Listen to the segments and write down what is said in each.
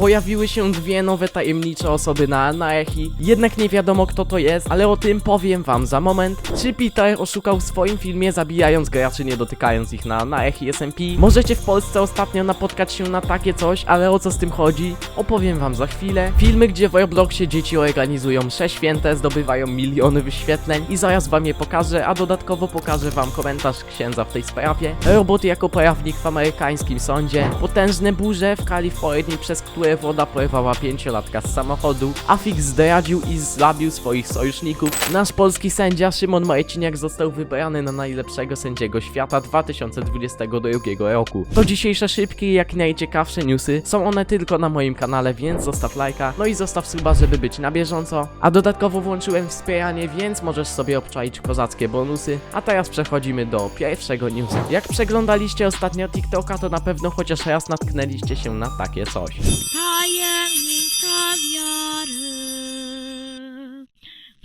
pojawiły się dwie nowe tajemnicze osoby na Anaechi, jednak nie wiadomo kto to jest, ale o tym powiem wam za moment. Czy Peter oszukał w swoim filmie zabijając graczy nie dotykając ich na Anaechi SMP? Możecie w Polsce ostatnio napotkać się na takie coś, ale o co z tym chodzi? Opowiem wam za chwilę. Filmy, gdzie w Robloxie dzieci organizują msze święte, zdobywają miliony wyświetleń i zaraz wam je pokażę, a dodatkowo pokażę wam komentarz księdza w tej sprawie. Robot jako prawnik w amerykańskim sądzie, potężne burze w Kalifornii, przez które woda porwała pięciolatka z samochodu, Afix zdradził i zabił swoich sojuszników, nasz polski sędzia Szymon Marciniak został wybrany na najlepszego sędziego świata 2022 roku. To dzisiejsze szybkie i jak najciekawsze newsy, są one tylko na moim kanale, więc zostaw lajka, no i zostaw suba, żeby być na bieżąco, a dodatkowo włączyłem wspieranie, więc możesz sobie obczaić kozackie bonusy, a teraz przechodzimy do pierwszego newsa. Jak przeglądaliście ostatnio TikToka, to na pewno chociaż raz natknęliście się na takie coś. Tajemnica wiary.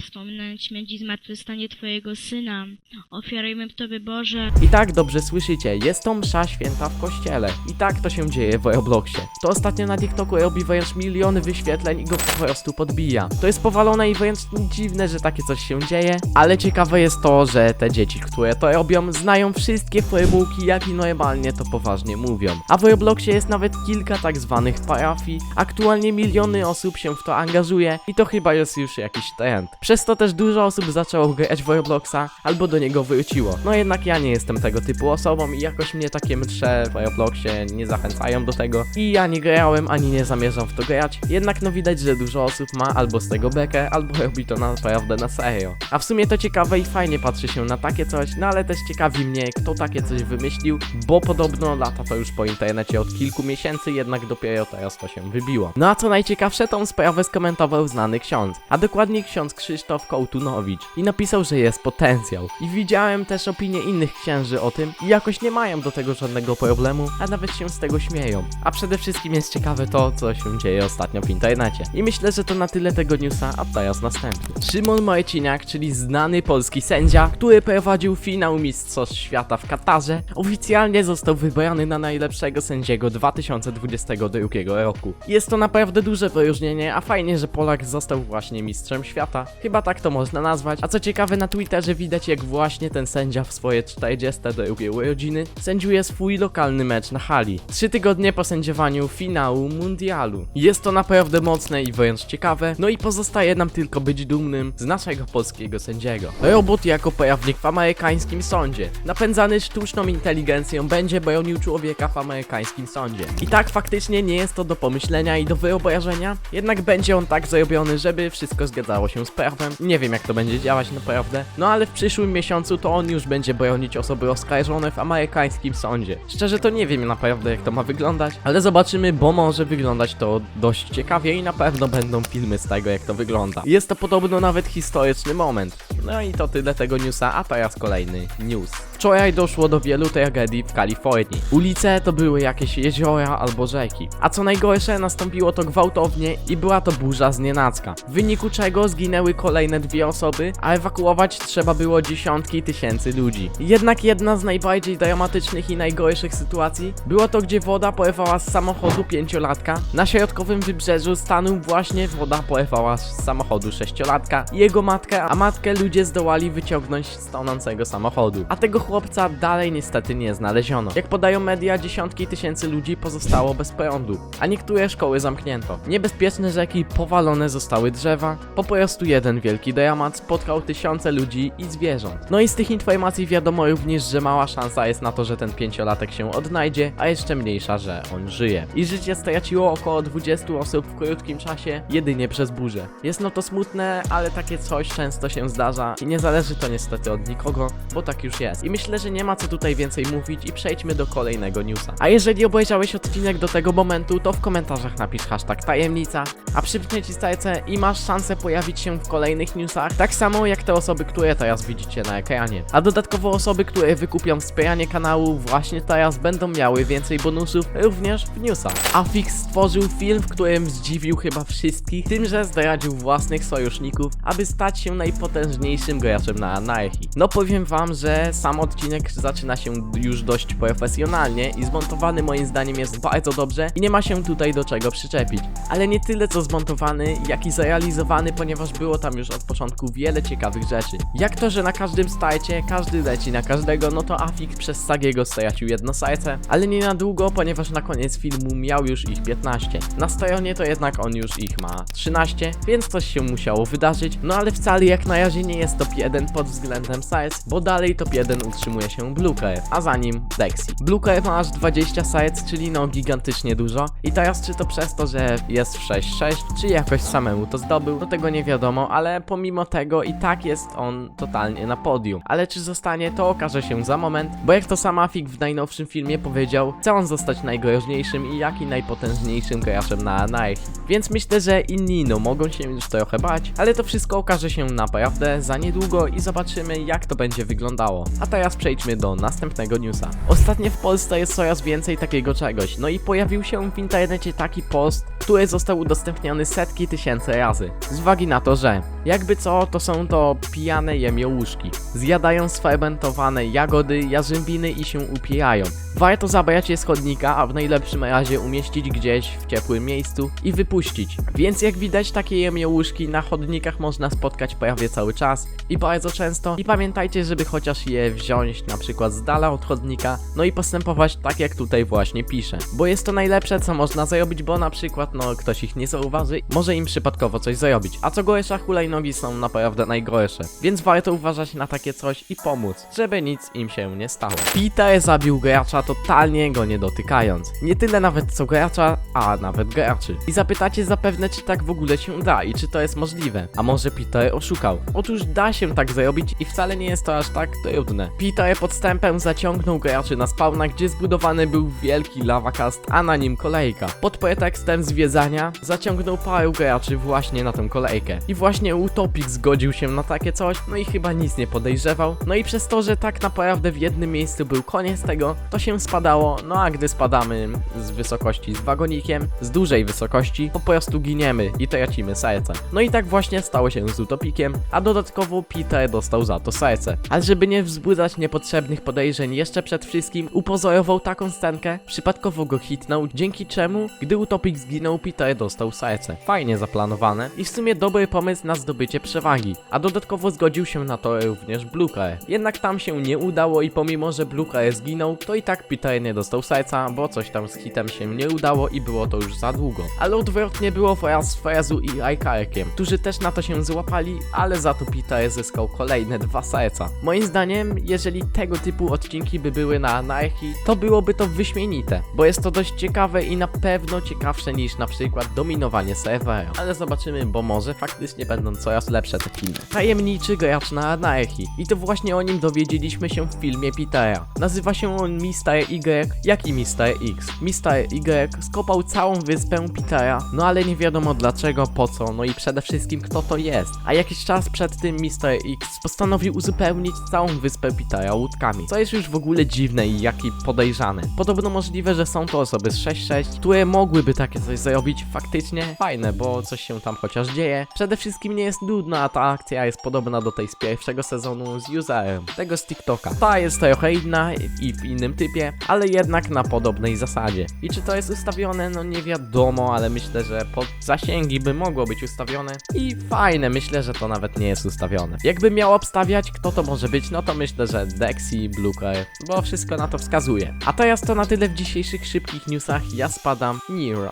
Wspominając i zmartwychwstanie Twojego Syna, ofiarujmy Tobie Boże. I tak dobrze słyszycie, jest to msza święta w kościele. I tak to się dzieje w Robloxie. To ostatnio na TikToku robi wręcz miliony wyświetleń i go po prostu podbija. To jest powalone i wręcz dziwne, że takie coś się dzieje, ale ciekawe jest to, że te dzieci, które to robią, znają wszystkie formułki, jak i normalnie to poważnie mówią. A w Robloxie jest nawet kilka tak zwanych parafii. Aktualnie miliony osób się w to angażuje i to chyba jest już jakiś trend. Przez to też dużo osób zaczęło grać w Robloxa albo do niego wróciło. No jednak ja nie jestem tego typu osobą i jakoś mnie takie msze w Robloxie nie zachęcają do tego i ja nie grałem ani nie zamierzam w to grać. Jednak no widać, że dużo osób ma albo z tego bekę, albo robi to naprawdę na serio. A w sumie to ciekawe i fajnie patrzy się na takie coś, no ale też ciekawi mnie kto takie coś wymyślił, bo podobno lata to już po internecie od kilku miesięcy, jednak dopiero teraz to się wybiło. No a co najciekawsze, tą sprawę skomentował znany ksiądz, a dokładnie ksiądz Krzysztof Kołtunowicz i napisał, że jest potencjał. I widziałem też opinie innych księży o tym i jakoś nie mają do tego żadnego problemu, a nawet się z tego śmieją. A przede wszystkim jest ciekawe to, co się dzieje ostatnio w internecie. I myślę, że to na tyle tego newsa, a teraz następny. Szymon Marciniak, czyli znany polski sędzia, który prowadził finał Mistrzostw Świata w Katarze, oficjalnie został wybrany na najlepszego sędziego 2022 roku. Jest to naprawdę duże wyróżnienie, a fajnie, że Polak został właśnie mistrzem świata. Chyba tak to można nazwać. A co ciekawe, na Twitterze widać, jak właśnie ten sędzia w swoje 42 urodziny sędziuje swój lokalny mecz na hali. Trzy tygodnie po sędziowaniu finału mundialu. Jest to naprawdę mocne i wręcz ciekawe, no i pozostaje nam tylko być dumnym z naszego polskiego sędziego. Robot jako prawnik w amerykańskim sądzie, napędzany sztuczną inteligencją, będzie bronił człowieka w amerykańskim sądzie. I tak faktycznie nie jest to do pomyślenia i do wyobrażenia, jednak będzie on tak zrobiony, żeby wszystko zgadzało się z Nie wiem jak to będzie działać naprawdę, no ale w przyszłym miesiącu to on już będzie bronić osoby oskarżone w amerykańskim sądzie. Szczerze to nie wiem naprawdę jak to ma wyglądać, ale zobaczymy, bo może wyglądać to dość ciekawie i na pewno będą filmy z tego jak to wygląda. Jest to podobno nawet historyczny moment. No i to tyle tego newsa, a teraz kolejny news. Wczoraj doszło do wielu tragedii w Kalifornii. Ulice to były jakieś jeziora albo rzeki. A co najgorsze, nastąpiło to gwałtownie i była to burza z nienacka. W wyniku czego zginęły kolejne dwie osoby, a ewakuować trzeba było dziesiątki tysięcy ludzi. Jednak jedna z najbardziej dramatycznych i najgorszych sytuacji było to, gdzie woda porywała z samochodu pięciolatka. Na środkowym wybrzeżu stanu właśnie woda porywała z samochodu sześciolatka jego matka, a matkę ludzie zdołali wyciągnąć z tonącego samochodu. A tego chłopca dalej niestety nie znaleziono. Jak podają media, dziesiątki tysięcy ludzi pozostało bez prądu, a niektóre szkoły zamknięto. Niebezpieczne rzeki, powalone zostały drzewa, po prostu jeden wielki dramat spotkał tysiące ludzi i zwierząt. No i z tych informacji wiadomo również, że mała szansa jest na to, że ten pięciolatek się odnajdzie, a jeszcze mniejsza, że on żyje. I życie straciło około 20 osób w krótkim czasie, jedynie przez burzę. Jest no to smutne, ale takie coś często się zdarza i nie zależy to niestety od nikogo, bo tak już jest. I myślę, że nie ma co tutaj więcej mówić i przejdźmy do kolejnego newsa. A jeżeli obejrzałeś odcinek do tego momentu, to w komentarzach napisz hashtag tajemnica, a przypnie ci serce i masz szansę pojawić się w kolejnych newsach, tak samo jak te osoby, które teraz widzicie na ekranie. A dodatkowo osoby, które wykupią wspieranie kanału właśnie teraz będą miały więcej bonusów również w newsach. Afix stworzył film, w którym zdziwił chyba wszystkich tym, że zdradził własnych sojuszników, aby stać się najpotężniejszym graczem na Anarchy. No powiem wam, że sam odcinek zaczyna się już dość profesjonalnie i zmontowany moim zdaniem jest bardzo dobrze i nie ma się tutaj do czego przyczepić. Ale nie tyle co zmontowany, jak i zrealizowany, ponieważ było tam już od początku wiele ciekawych rzeczy. Jak to, że na każdym stajcie każdy leci na każdego, no to Afik przez Sagiego stracił jedno serce, ale nie na długo, ponieważ na koniec filmu miał już ich 15. Na stronie to jednak on już ich ma 13, więc coś się musiało wydarzyć, no ale wcale jak na razie nie jest top 1 pod względem serc, bo dalej top 1 utrzymuje się Bluecare, a za nim Dexy. Bluecare ma aż 20 serc, czyli no gigantycznie dużo i teraz czy to przez to, że jest w 6-6, czy jakoś samemu to zdobył, to tego nie wiadomo, ale pomimo tego i tak jest on totalnie na podium. Ale czy zostanie, to okaże się za moment, bo jak to sam Afik w najnowszym filmie powiedział, chce on zostać najgroźniejszym i jak i najpotężniejszym graczem na Anarchy. Więc myślę, że inni no mogą się już trochę bać, ale to wszystko okaże się naprawdę za niedługo i zobaczymy jak to będzie wyglądało. A teraz przejdźmy do następnego newsa. Ostatnio w Polsce jest coraz więcej takiego czegoś, no i pojawił się w internecie taki post, który został udostępniony setki tysięcy razy. Z uwagi na to, że jakby co, to są to pijane jemiołuszki. Zjadają sfermentowane jagody, jarzębiny i się upijają. Warto zabrać je z chodnika, a w najlepszym razie umieścić gdzieś w ciepłym miejscu i wypuścić. Więc jak widać takie jemiołuszki na chodnikach można spotkać prawie cały czas i bardzo często. I pamiętajcie, żeby chociaż je wziąć na przykład z dala od chodnika, no i postępować tak jak tutaj właśnie piszę. Bo jest to najlepsze co można zrobić, bo na przykład no ktoś ich nie zauważy, może im przypadkowo coś zrobić. A co gorsza hulajnogi są naprawdę najgorsze. Więc warto uważać na takie coś i pomóc, żeby nic im się nie stało. Peter zabił gracza totalnie go nie dotykając. Nie tyle nawet co gracza, a nawet graczy. I zapytacie zapewne czy tak w ogóle się da i czy to jest możliwe. A może Peter oszukał? Otóż da się tak zrobić i wcale nie jest to aż tak trudne. Peter podstępem zaciągnął graczy na spawna, gdzie zbudowany był wielki lavacast, a na nim kolejka. Pod pretekstem zwiedzania zaciągnął paru graczy właśnie na tę kolejkę. I właśnie Utopik zgodził się na takie coś, no i chyba nic nie podejrzewał. No i przez to, że tak naprawdę w jednym miejscu był koniec tego, to się spadało, no a gdy spadamy z wysokości z wagonikiem, z dużej wysokości, po prostu giniemy i tracimy serce. No i tak właśnie stało się z Utopikiem, a dodatkowo Peter dostał za to serce. Ale żeby nie wzbudzać niepotrzebnych podejrzeń, jeszcze przed wszystkim upozorował taką scenkę, przypadkowo go hitnął, dzięki czemu, gdy Utopik zginął, Peter dostał serce. Fajnie zaplanowane i w sumie dobry pomysł na zdobycie przewagi, a dodatkowo zgodził się na to również Bluecare. Jednak tam się nie udało i pomimo, że Bluecare zginął, to i tak Peter nie dostał serca, bo coś tam z hitem się nie udało i było to już za długo. Ale odwrotnie było wraz z Frezu i Rajkarkiem, którzy też na to się złapali, ale za to Peter zyskał kolejne dwa serca. Moim zdaniem, jeżeli tego typu odcinki by były na Anarchy, to byłoby to wyśmienite, bo jest to dość ciekawe i na pewno ciekawsze niż na przykład dominowanie serwera. Ale zobaczymy, bo może faktycznie będą coraz lepsze te filmy. Tajemniczy gracz na Anarchy i to właśnie o nim dowiedzieliśmy się w filmie Petera. Nazywa się on Mr. Y, jak i Mr. X. Mr. Y skopał całą wyspę Petera, no ale nie wiadomo dlaczego, po co, no i przede wszystkim kto to jest. A jakiś czas przed tym Mr. X postanowił uzupełnić całą wyspę Petera łódkami, co jest już w ogóle dziwne i jak i podejrzane. Podobno możliwe, że są to osoby z 6-6, które mogłyby takie coś zrobić faktycznie fajne, bo coś się tam chociaż dzieje. Przede wszystkim nie jest nudna, a ta akcja jest podobna do tej z pierwszego sezonu z userem, tego z TikToka. Ta jest trochę inna i w innym typie, ale jednak na podobnej zasadzie. I czy to jest ustawione? No nie wiadomo, ale myślę, że pod zasięgi by mogło być ustawione. I fajne, myślę, że to nawet nie jest ustawione. Jakby miał obstawiać, kto to może być, no to myślę, że Dexy, Bluecare, bo wszystko na to wskazuje. A teraz to na tyle w dzisiejszych szybkich newsach. Ja spadam, Nira.